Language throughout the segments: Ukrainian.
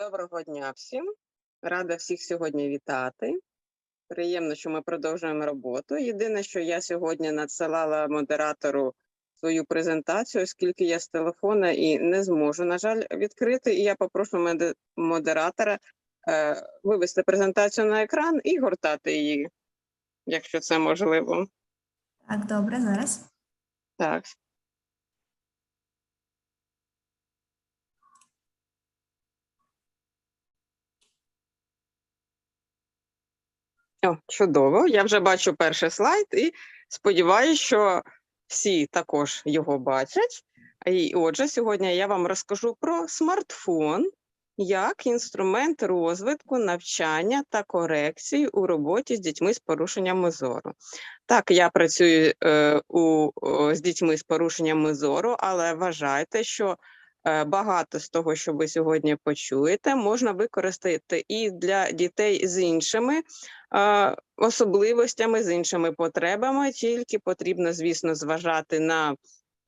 Доброго дня всім. Рада всіх сьогодні вітати. Приємно, що ми продовжуємо роботу. Єдине, що я сьогодні надсилала модератору свою презентацію, оскільки я з телефона і не зможу, на жаль, відкрити. І я попрошу модератора е, вивести презентацію на екран і гортати її, якщо це можливо. Так, добре, зараз. Так. О, чудово. Я вже бачу перший слайд і сподіваюся, що всі також його бачать. І отже, сьогодні я вам розкажу про смартфон як інструмент розвитку, навчання та корекції у роботі з дітьми з порушеннями зору. Так, я працюю е, у, з дітьми з порушеннями зору, але вважайте, що багато з того, що ви сьогодні почуєте, можна використати і для дітей з іншими е, особливостями, з іншими потребами. Тільки потрібно, звісно, зважати на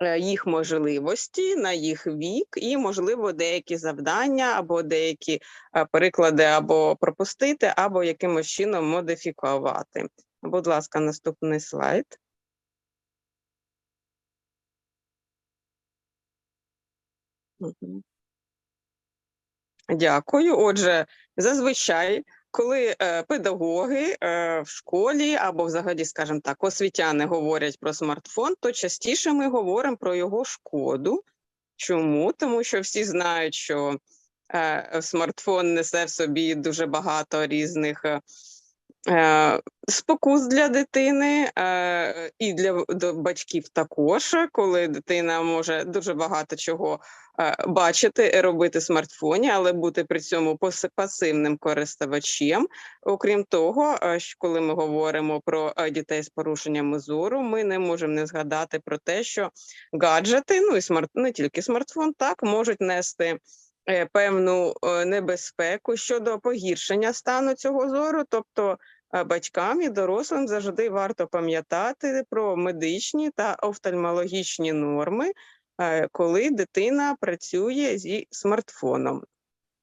е, їх можливості, на їх вік, і, можливо, деякі завдання або деякі е, переклади або пропустити, або якимось чином модифікувати. Будь ласка, наступний слайд. Дякую. Отже, зазвичай, коли е, педагоги е, в школі або взагалі, скажімо так, освітяни говорять про смартфон, то частіше ми говоримо про його шкоду. Чому? Тому що всі знають, що е, смартфон несе в собі дуже багато різних е, спокус для дитини е, і для батьків також, коли дитина може дуже багато чого е, бачити робити в смартфоні, але бути при цьому пас- пасивним користувачем. Окрім того, е, коли ми говоримо про е, дітей з порушеннями зору, ми не можемо не згадати про те, що гаджети, ну і смарт, не тільки смартфон, так можуть нести е, певну е, небезпеку щодо погіршення стану цього зору, тобто е, батькам і дорослим завжди варто пам'ятати про медичні та офтальмологічні норми, е, коли дитина працює зі смартфоном.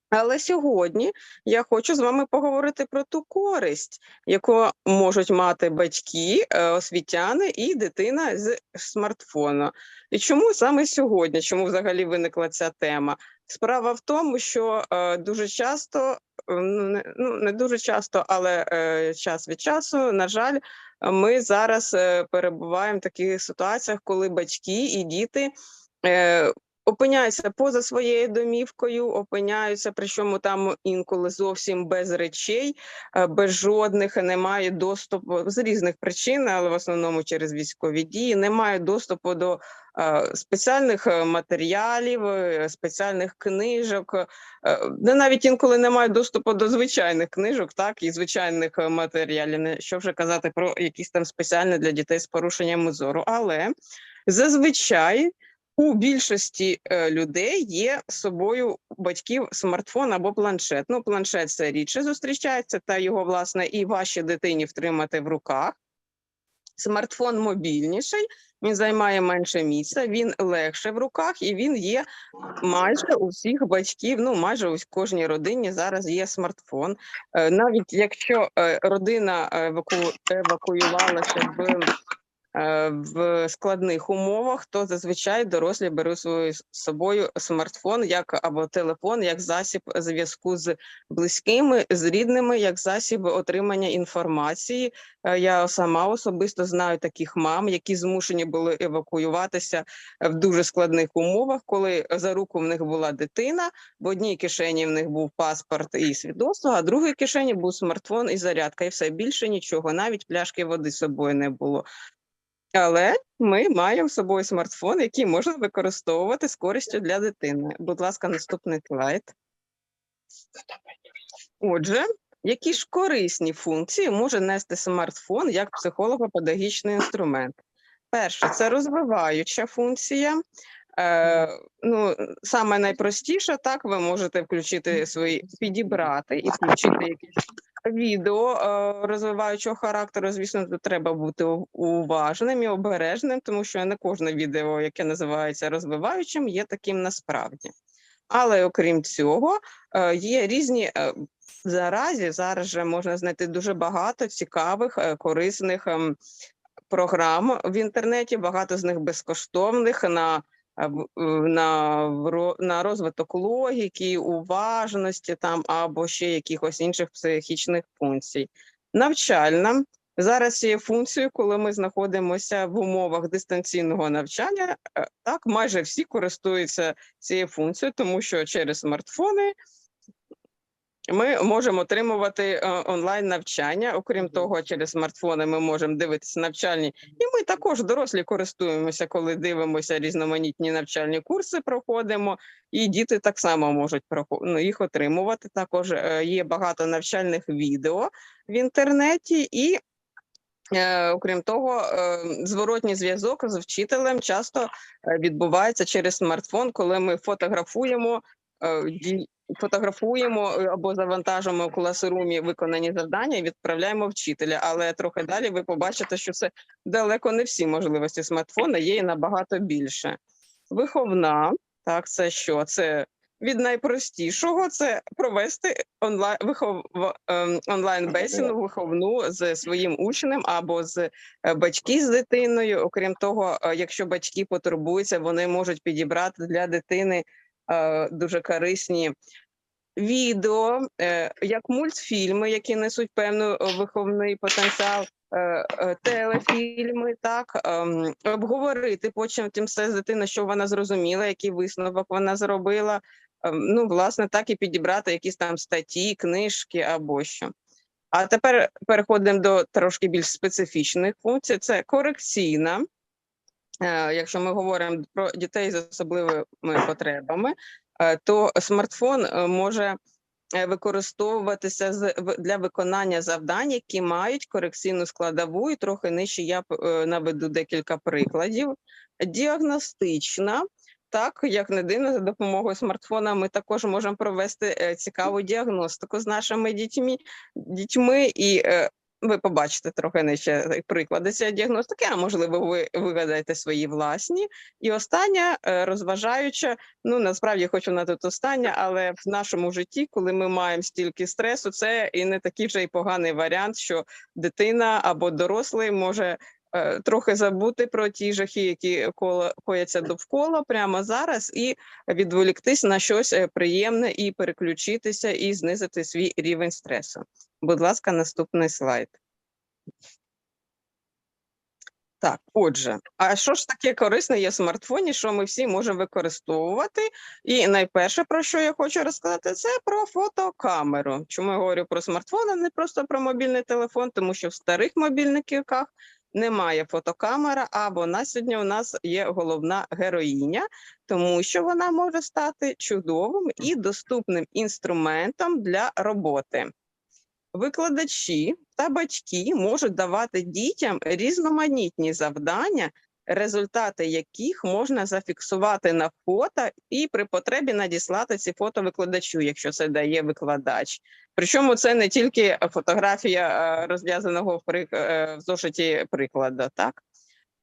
Але сьогодні я хочу з вами поговорити про ту користь, яку можуть мати батьки, е, освітяни і дитина з смартфона. І чому саме сьогодні? Чому взагалі виникла ця тема? Справа в тому, що е, дуже часто, е, ну не, ну дуже часто, але е, час від часу, на жаль, ми зараз перебуваємо в таких ситуаціях, коли батьки і діти. Опиняються поза своєю домівкою, опиняються, причому там інколи зовсім без речей, е, без жодних, немає доступу з різних причин, але в основному через військові дії, немає доступу до е, спеціальних е, матеріалів, спеціальних книжок, де навіть інколи немає доступу до звичайних книжок, так і звичайних матеріалів. Що вже казати про якісь там спеціальні для дітей з порушеннями зору. Але зазвичай у більшості е, людей є з собою батьків смартфон або планшет. Ну, планшет це рідше зустрічається, та його власне і вашій дитині втримати в руках. Смартфон мобільніший, він займає менше місця, він легше в руках, і він є майже у всіх батьків. Ну майже у кожній родині зараз є смартфон. Е, Навіть якщо е, родина евакуювалася в в складних умовах, то зазвичай дорослі беруть з собою смартфон як або телефон, як засіб зв'язку з близькими, з рідними, як засіб отримання інформації. Е, Я сама особисто знаю таких мам, які змушені були евакуюватися в дуже складних умовах, коли за руку в них була дитина. В одній кишені в них був паспорт і свідоцтво, а в другій кишені був смартфон і зарядка, і все більше нічого, навіть пляшки води з собою не було. Але ми маємо з собою смартфон, який можна використовувати з користю для дитини. Будь ласка, наступний слайд. Отже, які ж корисні функції може нести смартфон як психолого-педагогічний інструмент? Перше, це розвиваюча функція. Е, ну, саме найпростіше, так ви можете включити свої підібрати і включити якісь відео е, розвиваючого характеру. Звісно, тут треба бути уважним і обережним, тому що не кожне відео, яке називається розвиваючим, є таким насправді. Але окрім цього, е, є різні е, заразі. Зараз же можна знайти дуже багато цікавих, корисних ем, програм в інтернеті. Багато з них безкоштовних на на, вро- на розвиток логіки, уважності там або ще якихось інших психічних функцій. Навчальна зараз є функцією, коли ми знаходимося в умовах дистанційного навчання. е, Так, майже всі користуються цією функцією, тому що через смартфони ми можемо отримувати е, онлайн навчання. Окрім того, через смартфони ми можемо дивитися навчальні, і ми також дорослі користуємося, коли дивимося різноманітні навчальні курси. Проходимо, і діти так само можуть ну, їх отримувати. Також е, є багато навчальних відео в інтернеті і. Е, Окрім того, зворотній зв'язок з вчителем часто відбувається через смартфон, коли ми фотографуємо фотографуємо е, або завантажуємо у класрумі виконані завдання і відправляємо вчителя. Але трохи далі ви побачите, що це далеко не всі можливості смартфона, є і набагато більше. Виховна, так, це що? Це від найпростішого це провести онлайн вихов ем, онлайн бесіду виховну з своїм учнем або з е, батьки з дитиною. Окрім того, е, якщо батьки потурбуються, вони можуть підібрати для дитини е, дуже корисні відео, е, як мультфільми, які несуть певний виховний потенціал. е, е, Телефільми, так ем, обговорити потім тим все з дитиною, що вона зрозуміла, який висновок вона зробила. Ем, Ну, власне, так і підібрати якісь там статті, книжки або що. А тепер переходимо до трошки більш специфічних функцій. Це корекційна. Е, Якщо ми говоримо про дітей з особливими потребами, е, то смартфон е, може використовуватися для виконання завдань, які мають корекційну складову, і трохи нижче я наведу декілька прикладів. Діагностична. Так, як не дивно, за допомогою смартфона ми також можемо провести цікаву діагностику з нашими дітьми, дітьми і ви побачите трохи нижче приклади цієї діагностики, а можливо, ви вигадаєте свої власні. І остання е, розважаюча, ну насправді хоч вона тут остання, але в нашому житті, коли ми маємо стільки стресу, це і не такий вже й поганий варіант, що дитина або дорослий може. Е, Трохи забути про ті жахи, які коло кояться довкола прямо зараз, і відволіктись на щось е, приємне, і переключитися, і знизити свій рівень стресу. Будь ласка, наступний слайд. Так, отже, а що ж таке корисне є в смартфоні, що ми всі можемо використовувати? І найперше, про що я хочу розказати, це про фотокамеру. Чому я говорю про смартфон, а не просто про мобільний телефон, тому що в старих мобільниках немає фотокамера, або на сьогодні у нас є головна героїня, тому що вона може стати чудовим і доступним інструментом для роботи. Викладачі та батьки можуть давати дітям різноманітні завдання, результати яких можна зафіксувати на фото і при потребі надіслати ці фото викладачу, якщо це дає викладач. Причому це не тільки фотографія е, розв'язаного в е, зошиті прикладу, так?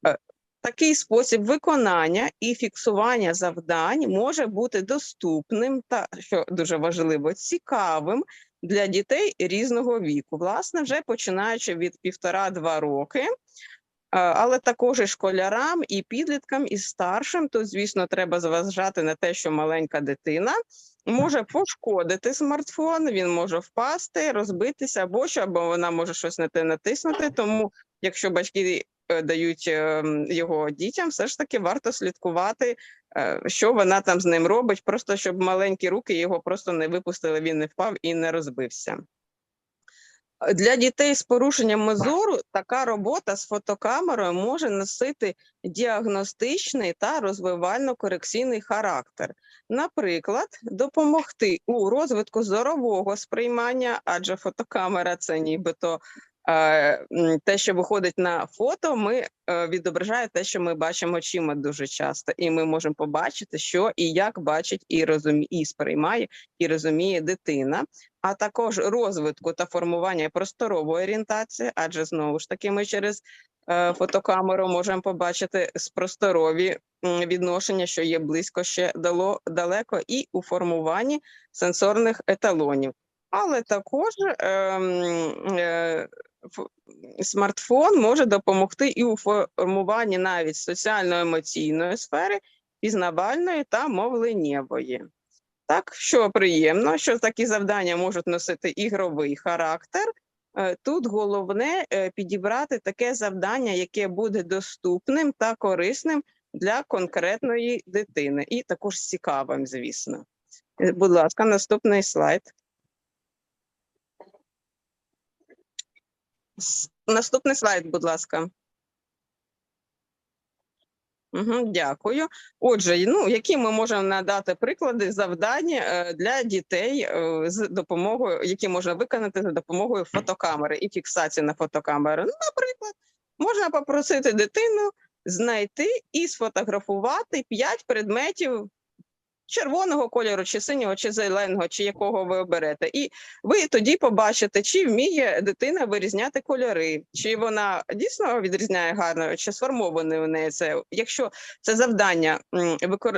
Е, Такий спосіб виконання і фіксування завдань може бути доступним та, що дуже важливо, цікавим для дітей різного віку. Власне, вже починаючи від півтора-два роки, але також і школярам, і підліткам, і старшим, то, звісно, треба зважати на те, що маленька дитина може пошкодити смартфон, він може впасти, розбитися або що, або вона може щось на те натиснути. Тому, якщо батьки е, дають е, його дітям, все ж таки варто слідкувати, е, що вона там з ним робить, просто щоб маленькі руки його просто не випустили, він не впав і не розбився. Для дітей з порушенням зору така робота з фотокамерою може носити діагностичний та розвивально-корекційний характер. Наприклад, допомогти у розвитку зорового сприймання, адже фотокамера це нібито е, те, що виходить на фото, ми е, відображає те, що ми бачимо очима дуже часто, і ми можемо побачити, що і як бачить і розуміє, і сприймає, і розуміє дитина а також розвитку та формування просторової орієнтації, адже знову ж таки ми через е, фотокамеру, можемо побачити просторові відношення, що є близько ще далеко, і у формуванні сенсорних еталонів. Але також ем, е, смартфон може допомогти і у формуванні навіть соціально-емоційної сфери, пізнавальної та мовленнєвої. Так, що приємно, що такі завдання можуть носити ігровий характер. Е, Тут головне е, підібрати таке завдання, яке буде доступним та корисним для конкретної дитини, і також цікавим, звісно. Е, Будь ласка, наступний слайд. Наступний слайд, будь ласка. Угу, дякую. Отже, ну які ми можемо надати приклади завдання е, для дітей е, з допомогою, які можна виконати за допомогою фотокамери і фіксації на фотокамеру. Ну, наприклад, можна попросити дитину знайти і сфотографувати п'ять предметів червоного кольору, чи синього, чи зеленого, чи якого ви оберете. І ви тоді побачите, чи вміє дитина вирізняти кольори, чи вона дійсно відрізняє гарно, чи сформований у неї це. Якщо це завдання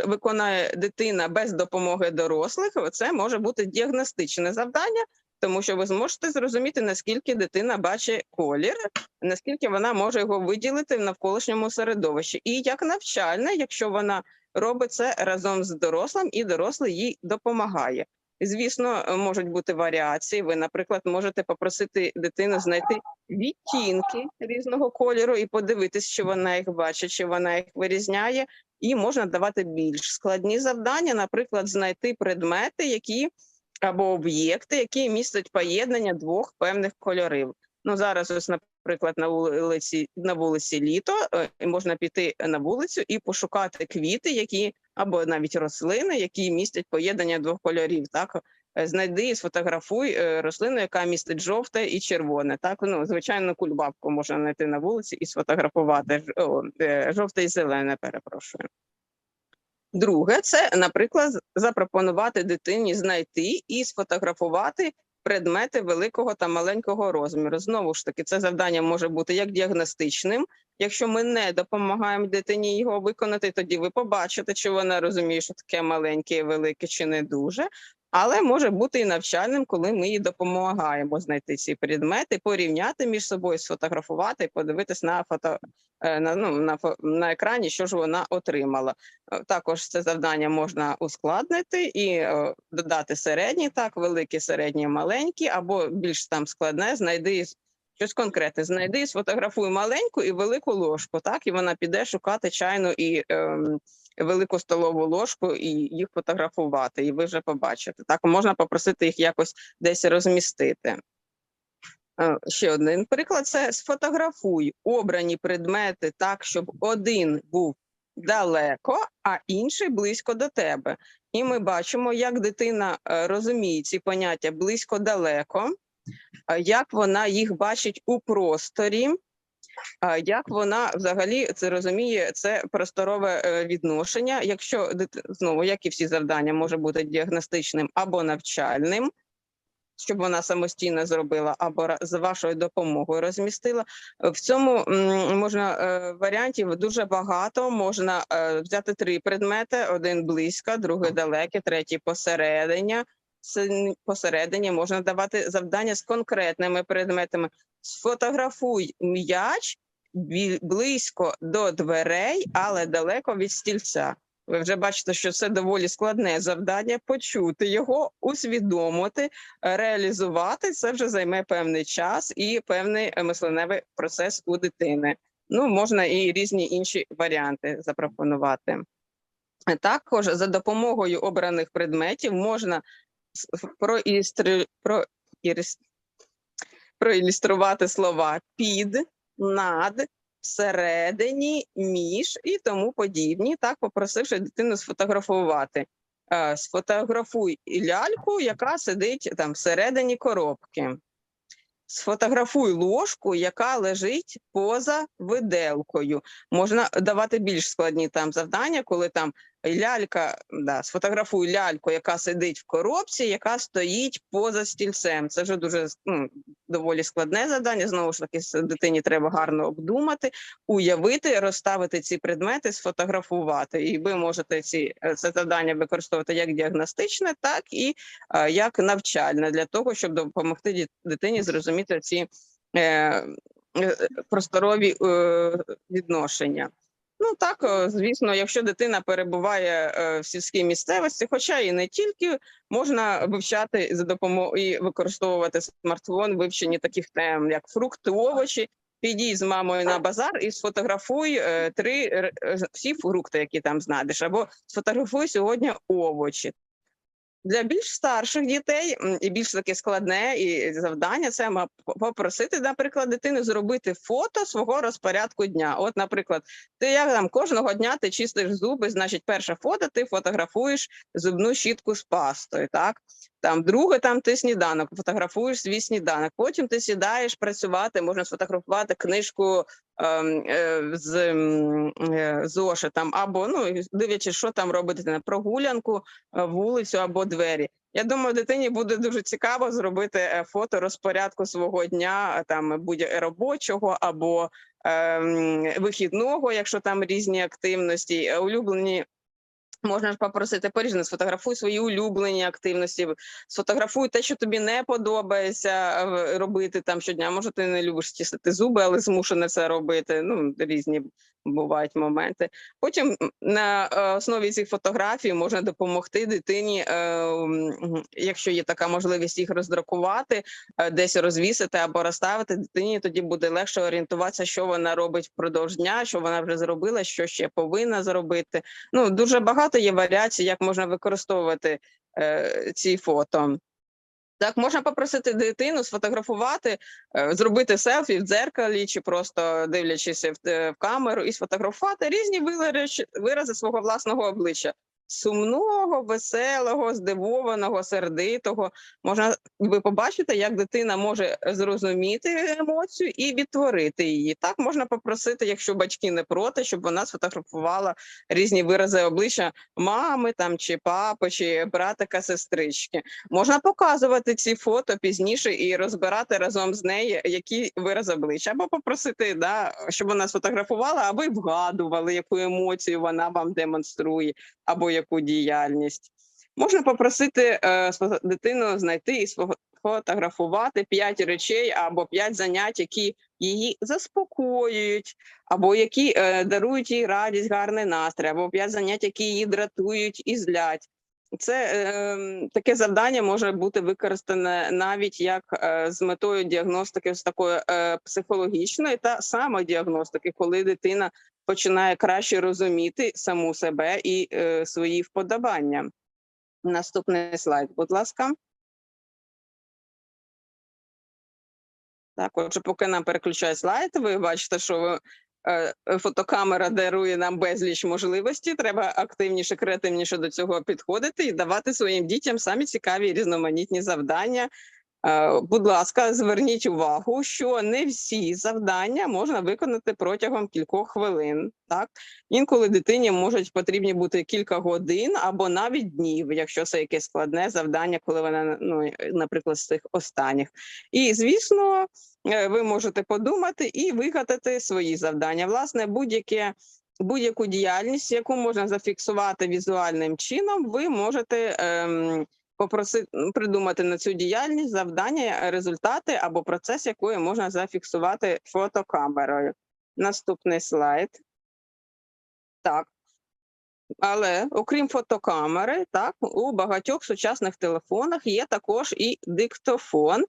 виконує дитина без допомоги дорослих, це може бути діагностичне завдання. Тому що ви зможете зрозуміти, наскільки дитина бачить колір, наскільки вона може його виділити в навколишньому середовищі, і як навчальне, якщо вона робить це разом з дорослим, і дорослий їй допомагає. Звісно, е, можуть бути варіації. Ви, наприклад, можете попросити дитину знайти відтінки різного кольору і подивитись, чи вона їх бачить, чи вона їх вирізняє. І можна давати більш складні завдання, наприклад, знайти предмети, які або об'єкти, які містять поєднання двох певних кольорів. Ну зараз, ось, наприклад, на вулиці на вулиці літо е, можна піти на вулицю і пошукати квіти, які або навіть рослини, які містять поєднання двох кольорів. Так Е, знайди і сфотографуй е, рослину, яка містить жовте і червоне. Так ну звичайно, кульбабку можна знайти на вулиці і сфотографувати о, жовте і зелене. Перепрошую. Друге, це, наприклад, запропонувати дитині знайти і сфотографувати предмети великого та маленького розміру. Знову ж таки, це завдання може бути як діагностичним. Якщо ми не допомагаємо дитині його виконати, тоді ви побачите, чи вона розуміє, що таке маленьке і велике, чи не дуже. Але може бути і навчальним, коли ми їй допомагаємо знайти ці предмети, порівняти між собою, сфотографувати і подивитись на фото е, на, ну, на, на екрані, що ж вона отримала. Е, Також це завдання можна ускладнити і о, додати середні, так, великі, середні, маленькі, або більш там складне, знайди щось конкретне. Знайди, сфотографуй маленьку і велику ложку, так, і вона піде шукати чайну і ем, велику столову ложку і їх фотографувати, і ви вже побачите. Так, можна попросити їх якось десь розмістити. Е, Ще один приклад: це сфотографуй обрані предмети так, щоб один був далеко, а інший близько до тебе. І ми бачимо, як дитина е, розуміє ці поняття близько-далеко, як вона їх бачить у просторі. Як вона взагалі це розуміє, це просторове е, відношення. Якщо знову, як і всі завдання, може бути діагностичним або навчальним, щоб вона самостійно зробила, або з вашою допомогою розмістила. В цьому можна е, варіантів дуже багато. Можна е, взяти три предмети: один близько, другий далекий, третій посередині. Посередині можна давати завдання з конкретними предметами. Сфотографуй м'яч близько до дверей, але далеко від стільця. Ви вже бачите, що це доволі складне завдання. Почути його, усвідомити, реалізувати це вже займе певний час і певний мисленевий процес у дитини. Ну, можна і різні інші варіанти запропонувати. Також за допомогою обраних предметів можна проілюстру... проірис- проілюструвати слова під, над, всередині, між і тому подібні, так попросивши дитину сфотографувати. Е, Сфотографуй ляльку, яка сидить там всередині коробки. Сфотографуй ложку, яка лежить поза виделкою. Можна давати більш складні там завдання, коли там лялька, да, сфотографуй ляльку, яка сидить в коробці, яка стоїть поза стільцем. Це вже дуже ну, доволі складне завдання. Знову ж таки, дитині треба гарно обдумати, уявити, розставити ці предмети, сфотографувати. І ви можете ці е, це завдання використовувати як діагностичне, так і е, як навчальне для того, щоб допомогти дитині зрозуміти ці е, е, просторові е, відношення. Ну так, е, звісно, якщо дитина перебуває е, в сільській місцевості, хоча і не тільки можна вивчати за допомогою і використовувати смартфон вивчені таких тем, як фрукти, овочі. Підій з мамою на базар і сфотографуй е, три всі фрукти, які там знайдеш, або сфотографуй сьогодні овочі. Для більш старших дітей і більш таке складне і завдання це попросити, наприклад, дитину зробити фото свого розпорядку дня. От, наприклад, ти як там кожного дня ти чистиш зуби, значить, перше фото ти фотографуєш зубну щітку з пастою, так? Там друге, там ти сніданок, фотографуєш свій сніданок. Потім ти сідаєш працювати, можна сфотографувати книжку ем, е, з е, зошитом, або ну дивлячись, що там робити на прогулянку, е, вулицю або двері. Я думаю, дитині буде дуже цікаво зробити е, фото розпорядку свого дня, е, там будь робочого або ем, вихідного, якщо там різні активності, Е, улюблені. Можна ж попросити поріжне, сфотографуй свої улюблені активності, сфотографуй те, що тобі не подобається е, робити там щодня. Може, ти не любиш чистити зуби, але змушена це робити. Ну, різні бувають моменти. Потім на е, основі цих фотографій можна допомогти дитині, е, якщо є така можливість їх роздрукувати, е, десь розвісити або розставити. Дитині тоді буде легше орієнтуватися, що вона робить впродовж дня, що вона вже зробила, що ще повинна зробити. Ну дуже багато є варіацій, як можна використовувати ці фото. Так, можна попросити дитину сфотографувати, е, зробити селфі в дзеркалі, чи просто дивлячись в, те- камеру, і сфотографувати різні вирази свого власного обличчя. Сумного, веселого, здивованого, сердитого. Можна ви побачите, як дитина може зрозуміти емоцію і відтворити її. Так можна попросити, якщо батьки не проти, щоб вона сфотографувала різні вирази обличчя мами там чи папи, чи братика, сестрички. Можна показувати ці фото пізніше і розбирати разом з нею, які вирази обличчя, або попросити, да, щоб вона сфотографувала, а ви вгадували, яку емоцію вона вам демонструє, або яку діяльність. Можна попросити е, дитину знайти і сфотографувати п'ять речей або п'ять занять, які її заспокоюють, або які е, дарують їй радість, гарний настрій, або п'ять занять, які її дратують і злять. Це е, таке завдання може бути використане навіть як е, з метою діагностики з такої е, психологічної та самодіагностики, коли дитина починає краще розуміти саму себе і е, свої вподобання. Наступний слайд, будь ласка. Так, отже, поки нам переключають слайд, ви бачите, що е, фотокамера дарує нам безліч можливостей. Треба активніше, креативніше до цього підходити і давати своїм дітям самі цікаві різноманітні завдання. Е, Будь ласка, зверніть увагу, що не всі завдання можна виконати протягом кількох хвилин. Так інколи дитині можуть потрібні бути кілька годин або навіть днів, якщо це якесь складне завдання, коли вона ну, наприклад, з цих останніх. І звісно, е, ви можете подумати і вигадати свої завдання. Власне, будь-яке. Будь-яку діяльність, яку можна зафіксувати візуальним чином, ви можете ем, попросити придумати на цю діяльність завдання, результати або процес, якої можна зафіксувати фотокамерою. Наступний слайд. Так. Але окрім фотокамери, так у багатьох сучасних телефонах є також і диктофон.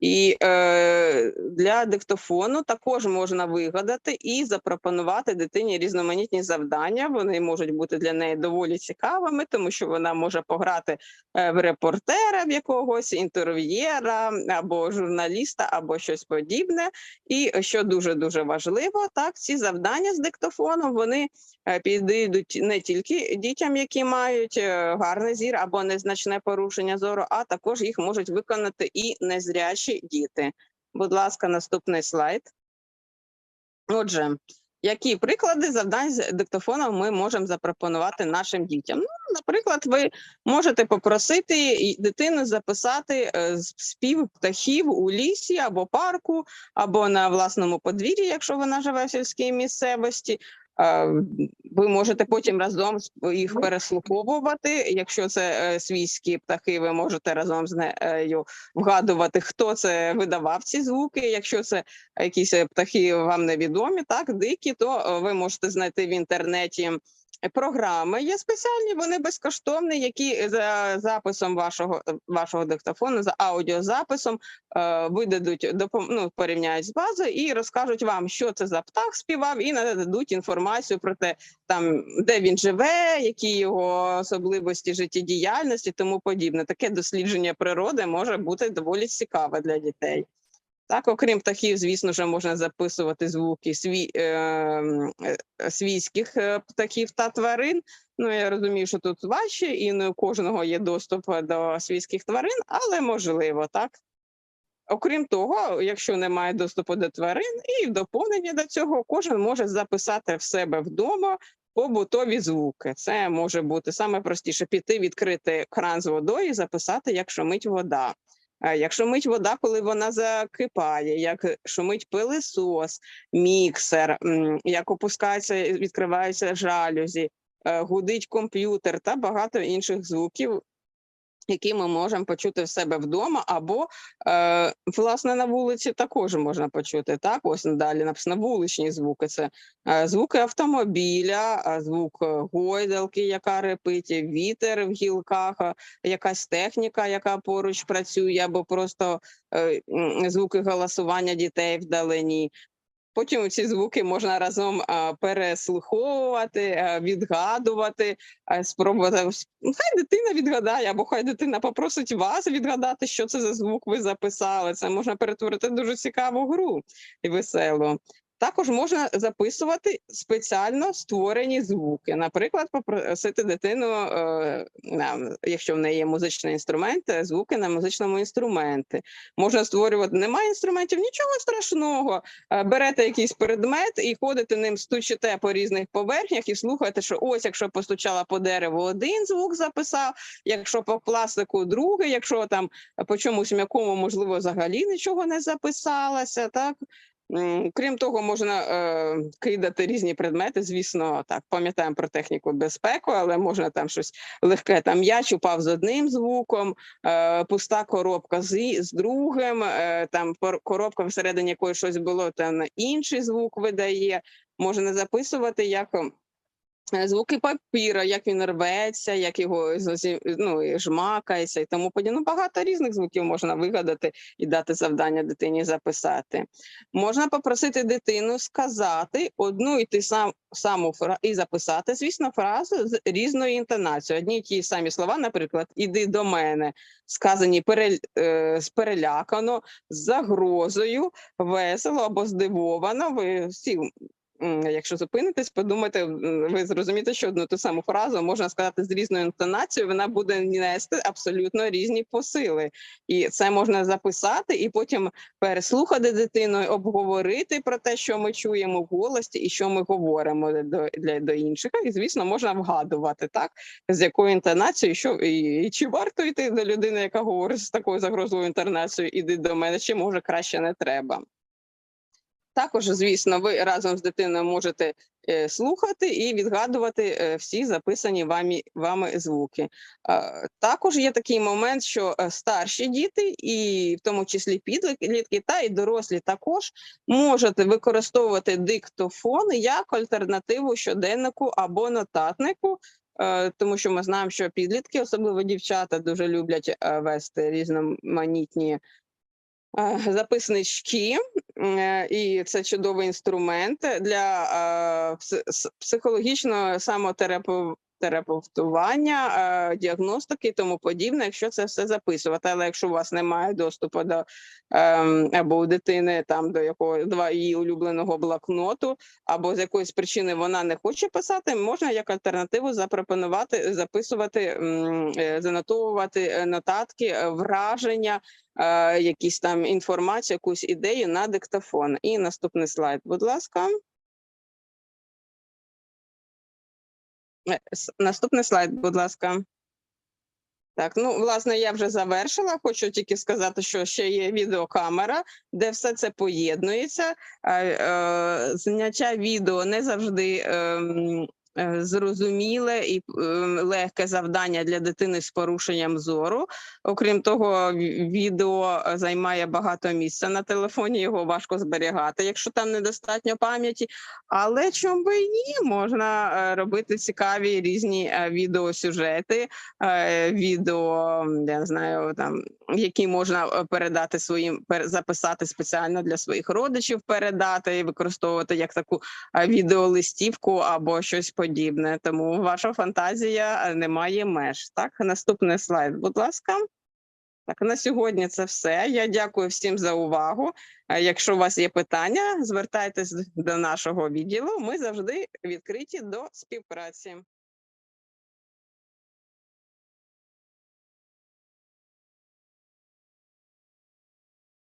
І е, для диктофону також можна вигадати і запропонувати дитині різноманітні завдання. Вони можуть бути для неї доволі цікавими, тому що вона може пограти е, в репортера в якогось інтерв'єра або журналіста, або щось подібне. І е, що дуже дуже важливо, так ці завдання з диктофоном вони е, підійдуть не тільки дітям, які мають гарний зір або незначне порушення зору, а також їх можуть виконати і незрячі діти. Будь ласка, наступний слайд. Отже, які приклади завдань з диктофоном ми можемо запропонувати нашим дітям? Ну, наприклад, ви можете попросити дитину записати е, спів птахів у лісі або парку, або на власному подвір'ї, якщо вона живе в сільській місцевості. Е, Ви можете потім разом їх переслуховувати. Якщо це е, свійські птахи, ви можете разом з нею вгадувати, хто це видавав ці звуки. Якщо це якісь е, птахи вам невідомі, так дикі, то е, ви можете знайти в інтернеті. Програми є спеціальні, вони безкоштовні, які за записом вашого вашого диктофону, за аудіозаписом е, видадуть допом... ну, порівняють з базою і розкажуть вам, що це за птах співав, і нададуть інформацію про те, там де він живе, які його особливості життєдіяльності, тому подібне. Таке дослідження природи може бути доволі цікаве для дітей. Так, окрім птахів, звісно ж, можна записувати звуки свій, е, е, свійських е, птахів та тварин. Ну, я розумію, що тут важче, і не у кожного є доступ е, до свійських тварин, але можливо, так. Окрім того, якщо немає доступу до тварин, і в доповнення до цього кожен може записати в себе вдома побутові звуки. Це може бути саме простіше піти, відкрити кран з водою і записати, як шумить вода. Е, Як шумить вода, коли вона закипає, як шумить пилисос, міксер, як опускаються, і відкриваються жалюзі, е, гудить комп'ютер та багато інших звуків, які ми можемо почути в себе вдома, або е, власне на вулиці також можна почути. Так, ось далі написано вуличні звуки. Це е, звуки автомобіля, звук е, гойдалки, яка репить, вітер в гілках, е, якась техніка, яка поруч працює, або просто е, звуки голосування дітей вдалині. Потім ці звуки можна разом переслуховувати, відгадувати, спробувати. ну, Хай дитина відгадає, або хай дитина попросить вас відгадати, що це за звук ви записали. Це можна перетворити в дуже цікаву гру і веселу. Також можна записувати спеціально створені звуки. Наприклад, попросити дитину, е, якщо в неї є музичний інструмент, е, звуки на музичному інструменті. Можна створювати, немає інструментів, нічого страшного. Е, Берете якийсь предмет і ходите ним, стучите по різних поверхнях і слухаєте, що ось, якщо постучала по дереву, один звук записав, якщо по пластику другий, якщо там по чомусь м'якому, можливо, взагалі нічого не записалося. Так Крім того, можна е, кидати різні предмети. Звісно, так пам'ятаємо про техніку безпеку, але можна там щось легке. Там м'яч упав з одним звуком, е, пуста коробка з, з другим. Е, там коробка всередині якої щось було, там інший звук видає. Можна записувати як. Е, Звуки папіра, як він рветься, як його ну, жмакається і тому подібне. Ну, багато різних звуків можна вигадати і дати завдання дитині записати. Можна попросити дитину сказати одну і ти сам саму фра і записати, звісно, фразу з різною інтонацією. Одні й ті самі слова, наприклад, іди до мене, сказані перель, е, перелякано, з загрозою, весело або здивовано. Ви всі. Якщо зупинитесь, подумайте, ви зрозумієте, що одну ту саму фразу можна сказати з різною інтонацією, вона буде нести абсолютно різні посили. І це можна записати, і потім переслухати дитиною, обговорити про те, що ми чуємо в голосі і що ми говоримо до, для, до інших. І, звісно, можна вгадувати, так, з якою інтонацією, що, і, і чи варто йти до людини, яка говорить з такою загрозливою інтонацією, іди до мене, чи може краще не треба. Також, звісно, ви разом з дитиною можете е, слухати і відгадувати е, всі записані вами, вами звуки. Також є такий момент, що е, старші діти, і в тому числі підлітки, та і дорослі також можуть використовувати диктофон як альтернативу щоденнику або нотатнику. Тому що ми знаємо, що підлітки, особливо дівчата, дуже люблять вести різноманітні записнички, Е, і це чудовий інструмент для пси- психологічного самотерапу- терапевтування, е, діагностики і тому подібне, якщо це все записувати. Але якщо у вас немає доступу до ем, або у дитини там до якого два її улюбленого блокноту, або з якоїсь причини вона не хоче писати, можна як альтернативу запропонувати записувати, е, занотовувати е, нотатки, враження, якісь там інформацію, якусь ідею на диктофон. І наступний слайд, будь ласка. Наступний слайд, будь ласка. Так, ну власне, я вже завершила. Хочу тільки сказати, що ще є відеокамера, де все це поєднується. Е, е, Зняття відео не завжди ем, е, зрозуміле і ем, легке завдання для дитини з порушенням зору. Окрім того, відео е, займає багато місця на телефоні. Його важко зберігати, якщо там недостатньо пам'яті. Але чому би і ні, можна е, робити цікаві різні е, відеосюжети, е, відео, я не знаю, там які можна е, передати своїм записати спеціально для своїх родичів, передати і використовувати як таку е, відеолистівку або щось подібне. Тому ваша фантазія не має меж. Так, наступний слайд, будь ласка. Так, на сьогодні це все. Я дякую всім за увагу. Е, Якщо у вас є питання, звертайтесь до нашого відділу. Ми завжди відкриті до співпраці.